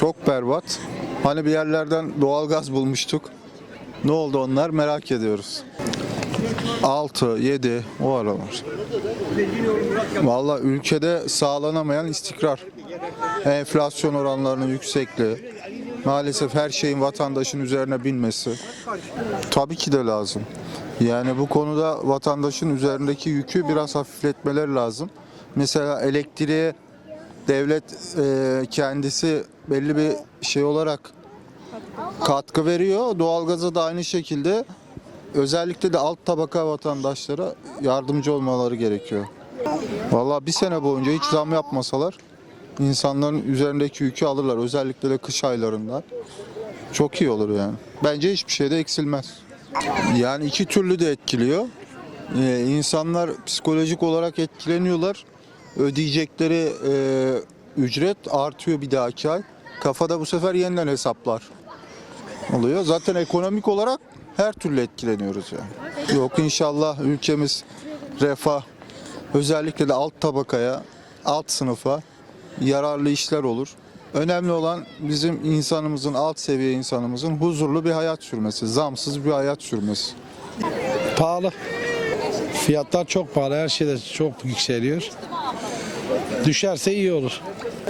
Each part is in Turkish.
Çok berbat. Hani bir yerlerden doğalgaz bulmuştuk. Ne oldu onlar merak ediyoruz. 6, 7 o aralar. Valla ülkede sağlanamayan istikrar. Enflasyon oranlarının yüksekliği. Maalesef her şeyin vatandaşın üzerine binmesi. Tabii ki de lazım. Yani bu konuda vatandaşın üzerindeki yükü biraz hafifletmeleri lazım. Mesela elektriğe devlet e, kendisi belli bir şey olarak katkı veriyor. Doğalgaza da aynı şekilde özellikle de alt tabaka vatandaşlara yardımcı olmaları gerekiyor. Vallahi bir sene boyunca hiç zam yapmasalar insanların üzerindeki yükü alırlar. Özellikle de kış aylarında. Çok iyi olur yani. Bence hiçbir şeyde eksilmez. Yani iki türlü de etkiliyor. Ee, insanlar psikolojik olarak etkileniyorlar. Ödeyecekleri e, ücret artıyor bir dahaki ay. Kafada bu sefer yeniden hesaplar oluyor. Zaten ekonomik olarak her türlü etkileniyoruz yani. Yok inşallah ülkemiz refah özellikle de alt tabakaya, alt sınıfa yararlı işler olur. Önemli olan bizim insanımızın, alt seviye insanımızın huzurlu bir hayat sürmesi, zamsız bir hayat sürmesi. Pahalı. Fiyatlar çok pahalı. Her şey de çok yükseliyor. Düşerse iyi olur.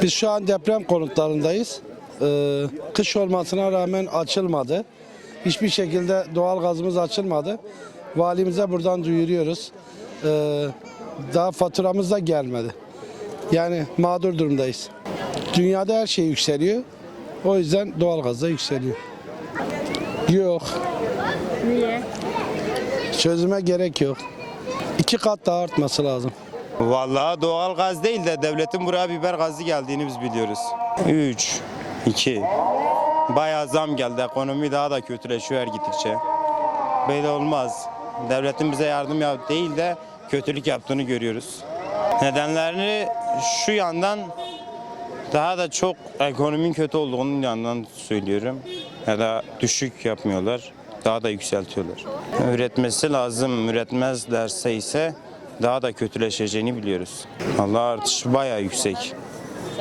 Biz şu an deprem konutlarındayız. Ee, kış olmasına rağmen açılmadı. Hiçbir şekilde doğal gazımız açılmadı. Valimize buradan duyuruyoruz. Ee, daha faturamız da gelmedi. Yani mağdur durumdayız. Dünyada her şey yükseliyor. O yüzden doğal gaz da yükseliyor. Yok. Niye? Çözüme gerek yok. İki kat daha artması lazım. Vallahi doğal gaz değil de devletin buraya biber gazı geldiğini biz biliyoruz. 3, 2. Bayağı zam geldi. Ekonomi daha da kötüleşiyor her gittikçe. Böyle olmaz. Devletin bize yardım yap değil de kötülük yaptığını görüyoruz. Nedenlerini şu yandan daha da çok ekonominin kötü olduğunun yandan söylüyorum. Ya da düşük yapmıyorlar. Daha da yükseltiyorlar. Üretmesi lazım. Üretmezlerse ise daha da kötüleşeceğini biliyoruz. Allah artışı bayağı yüksek.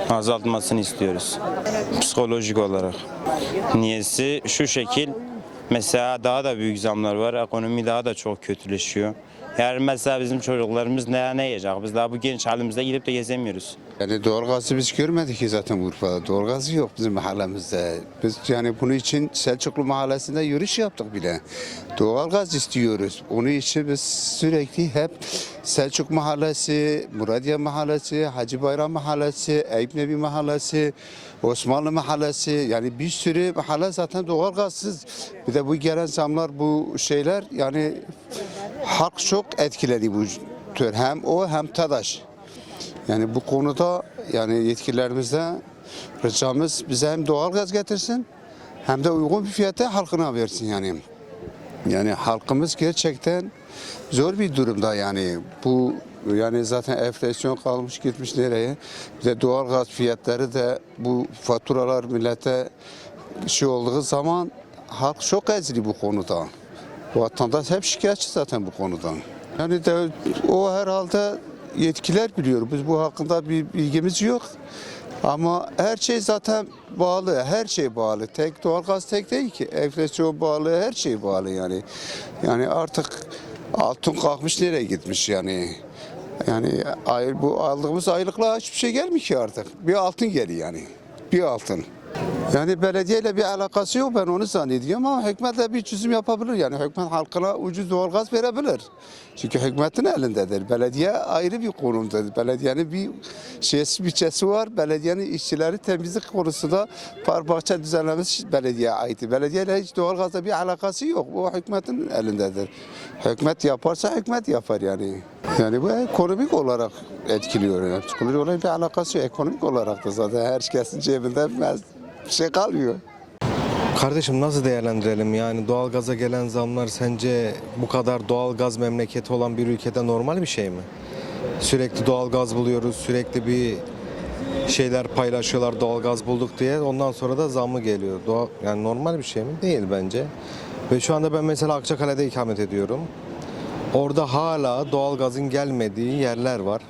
Azaltmasını istiyoruz. Psikolojik olarak. Niyesi şu şekil. Mesela daha da büyük zamlar var. Ekonomi daha da çok kötüleşiyor. Yani mesela bizim çocuklarımız ne, ne yiyecek? Biz daha bu genç halimizde gidip de gezemiyoruz. Yani doğalgazı biz görmedik ki zaten Urfa'da. Doğalgazı yok bizim mahallemizde. Biz yani bunun için Selçuklu mahallesinde yürüyüş yaptık bile. Doğalgaz istiyoruz. Onun için biz sürekli hep Selçuk mahallesi, Muradiye mahallesi, Hacı Bayram mahallesi, Eyüp Nebi mahallesi, Osmanlı mahallesi yani bir sürü mahalle zaten doğalgazsız. Bir de bu gelen zamlar bu şeyler yani halk çok etkiledi bu tür. Hem o hem TADAŞ. Yani bu konuda yani yetkililerimizde ricamız bize hem doğalgaz getirsin hem de uygun bir fiyata halkına versin yani. Yani halkımız gerçekten zor bir durumda yani. Bu yani zaten enflasyon kalmış gitmiş nereye? Bir de doğalgaz fiyatları da bu faturalar millete şey olduğu zaman halk çok ezili bu konuda. Vatandaş hep şikayetçi zaten bu konudan. Yani de o herhalde yetkiler biliyor. Biz bu hakkında bir bilgimiz yok. Ama her şey zaten bağlı. Her şey bağlı. Tek doğalgaz tek değil ki. Enflasyon bağlı, her şey bağlı yani. Yani artık altın kalkmış nereye gitmiş yani. Yani bu aldığımız aylıkla hiçbir şey gelmiyor ki artık. Bir altın geliyor yani. Bir altın. Yani belediyeyle bir alakası yok ben onu zannediyorum ama hükümet de bir çözüm yapabilir. Yani hükümet halkına ucuz doğalgaz verebilir. Çünkü hükümetin elindedir. Belediye ayrı bir konumdadır. Belediyenin bir şeysi bütçesi var. Belediyenin işçileri temizlik konusunda park bahçe düzenlemesi belediyeye ait. Belediyeyle hiç doğalgazla bir alakası yok. O hükümetin elindedir. Hükümet yaparsa hükümet yapar yani. Yani bu ekonomik olarak etkiliyor. Yani. Psikolojik olarak bir alakası yok. Ekonomik olarak da zaten herkesin cebinde bir şey kalmıyor. Kardeşim nasıl değerlendirelim yani doğalgaza gelen zamlar sence bu kadar doğalgaz memleketi olan bir ülkede normal bir şey mi? Sürekli doğalgaz buluyoruz, sürekli bir şeyler paylaşıyorlar doğalgaz bulduk diye ondan sonra da zamı geliyor. Doğa, yani normal bir şey mi? Değil bence. Ve şu anda ben mesela Akçakale'de ikamet ediyorum. Orada hala doğalgazın gelmediği yerler var.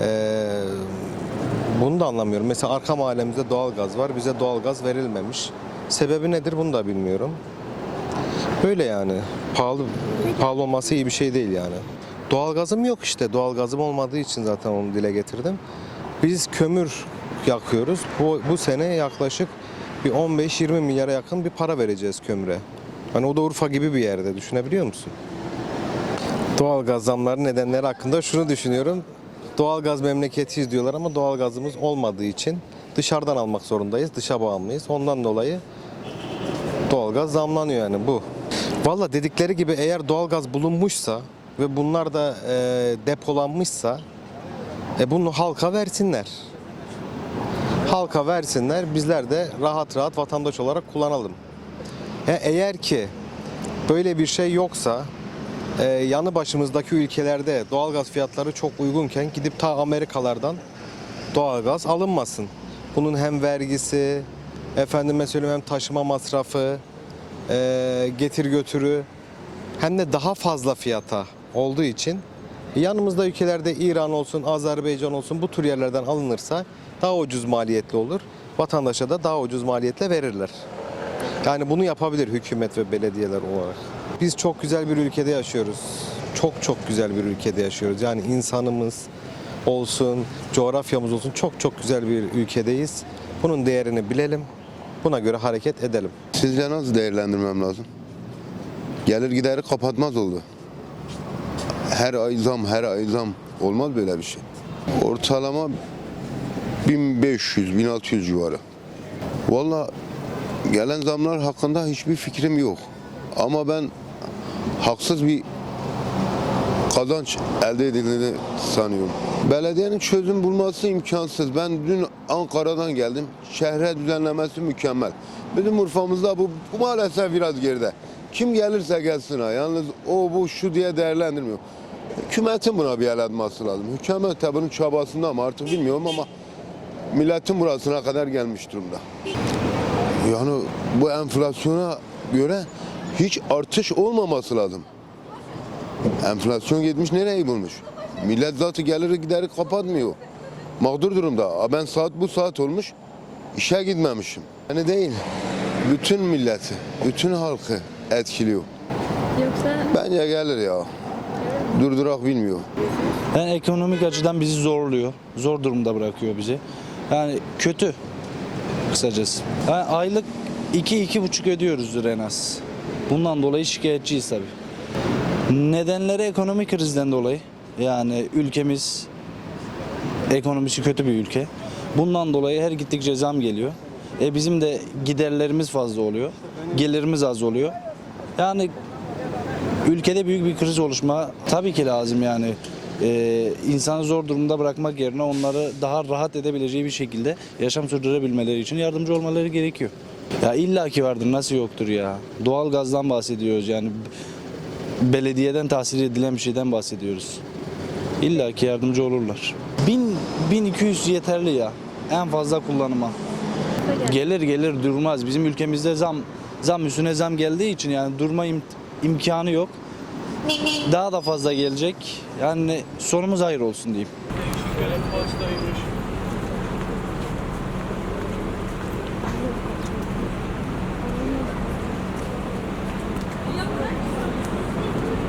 Ee, Bunu da anlamıyorum. Mesela arka mahallemizde doğalgaz var. Bize doğalgaz verilmemiş. Sebebi nedir bunu da bilmiyorum. Böyle yani. Pahalı pahalı olması iyi bir şey değil yani. Doğalgazım yok işte. Doğalgazım olmadığı için zaten onu dile getirdim. Biz kömür yakıyoruz. Bu, bu sene yaklaşık bir 15-20 milyara yakın bir para vereceğiz kömüre. Hani o da Urfa gibi bir yerde düşünebiliyor musun? Doğalgaz zamları nedenleri hakkında şunu düşünüyorum. Doğalgaz memleketiyiz diyorlar ama doğalgazımız olmadığı için dışarıdan almak zorundayız. Dışa bağımlıyız. Ondan dolayı doğalgaz zamlanıyor yani bu. Valla dedikleri gibi eğer doğalgaz bulunmuşsa ve bunlar da e, depolanmışsa e, bunu halka versinler. Halka versinler bizler de rahat rahat vatandaş olarak kullanalım. Ya eğer ki böyle bir şey yoksa e, yanı başımızdaki ülkelerde doğalgaz fiyatları çok uygunken gidip ta Amerikalardan doğalgaz alınmasın. Bunun hem vergisi, efendime söyleyeyim hem taşıma masrafı, e, getir götürü hem de daha fazla fiyata olduğu için yanımızda ülkelerde İran olsun, Azerbaycan olsun bu tür yerlerden alınırsa daha ucuz maliyetli olur. Vatandaşa da daha ucuz maliyetle verirler. Yani bunu yapabilir hükümet ve belediyeler olarak. Biz çok güzel bir ülkede yaşıyoruz. Çok çok güzel bir ülkede yaşıyoruz. Yani insanımız olsun, coğrafyamız olsun çok çok güzel bir ülkedeyiz. Bunun değerini bilelim. Buna göre hareket edelim. Sizce nasıl değerlendirmem lazım? Gelir gideri kapatmaz oldu. Her ay zam, her ay zam. Olmaz böyle bir şey. Ortalama 1500-1600 civarı. Valla gelen zamlar hakkında hiçbir fikrim yok. Ama ben haksız bir kazanç elde edildiğini sanıyorum. Belediyenin çözüm bulması imkansız. Ben dün Ankara'dan geldim. Şehre düzenlemesi mükemmel. Bizim Urfa'mızda bu, bu maalesef biraz geride. Kim gelirse gelsin ha. Yalnız o bu şu diye değerlendirmiyor. Hükümetin buna bir el atması lazım. Hükümet de bunun çabasında mı artık bilmiyorum ama milletin burasına kadar gelmiş durumda. Yani bu enflasyona göre hiç artış olmaması lazım. Enflasyon gitmiş nereyi bulmuş? Millet zaten geliri gideri kapatmıyor. Mağdur durumda. Ben saat bu saat olmuş. işe gitmemişim. Yani değil. Bütün milleti, bütün halkı etkiliyor. Yoksa Bence gelir ya. Durdurak bilmiyor. Yani ekonomik açıdan bizi zorluyor. Zor durumda bırakıyor bizi. Yani kötü kısacası. Yani aylık 2-2,5 ödüyoruzdur en az. Bundan dolayı şikayetçiyiz tabii. Nedenleri ekonomik krizden dolayı. Yani ülkemiz ekonomisi kötü bir ülke. Bundan dolayı her gittikçe zam geliyor. E bizim de giderlerimiz fazla oluyor. Gelirimiz az oluyor. Yani ülkede büyük bir kriz oluşma tabii ki lazım yani. Ee, insanı zor durumda bırakmak yerine onları daha rahat edebileceği bir şekilde yaşam sürdürebilmeleri için yardımcı olmaları gerekiyor. Ya illaki vardır nasıl yoktur ya. Doğal gazdan bahsediyoruz yani. Belediyeden tahsil edilen bir şeyden bahsediyoruz. İlla ki yardımcı olurlar. 1000 1200 yeterli ya. En fazla kullanıma. Gelir gelir durmaz. Bizim ülkemizde zam zam üstüne zam geldiği için yani durma im- imkanı yok. Daha da fazla gelecek. Yani sonumuz hayır olsun diyeyim.